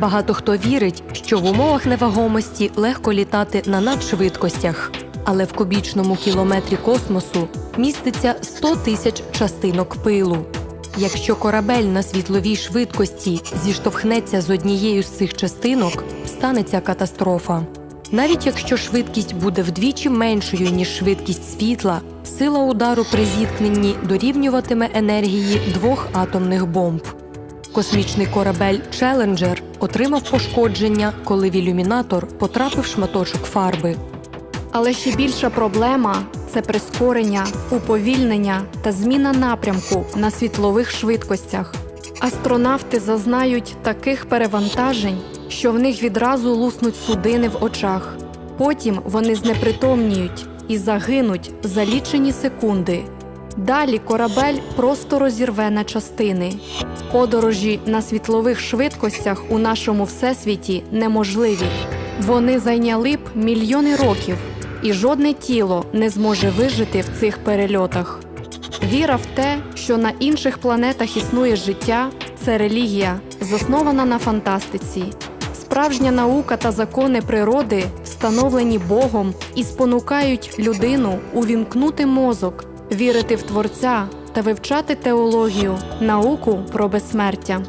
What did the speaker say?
Багато хто вірить, що в умовах невагомості легко літати на надшвидкостях, але в кубічному кілометрі космосу міститься 100 тисяч частинок пилу. Якщо корабель на світловій швидкості зіштовхнеться з однією з цих частинок, станеться катастрофа. Навіть якщо швидкість буде вдвічі меншою, ніж швидкість світла, сила удару при зіткненні дорівнюватиме енергії двох атомних бомб. Космічний корабель Челенджер отримав пошкодження, коли в ілюмінатор потрапив шматочок фарби. Але ще більша проблема це прискорення, уповільнення та зміна напрямку на світлових швидкостях. Астронавти зазнають таких перевантажень, що в них відразу луснуть судини в очах. Потім вони знепритомніють і загинуть за лічені секунди. Далі корабель просто розірве на частини. Подорожі на світлових швидкостях у нашому всесвіті неможливі. Вони зайняли б мільйони років, і жодне тіло не зможе вижити в цих перельотах. Віра в те, що на інших планетах існує життя, це релігія, заснована на фантастиці. Справжня наука та закони природи встановлені Богом і спонукають людину увімкнути мозок, вірити в Творця та вивчати теологію, науку про безсмертя.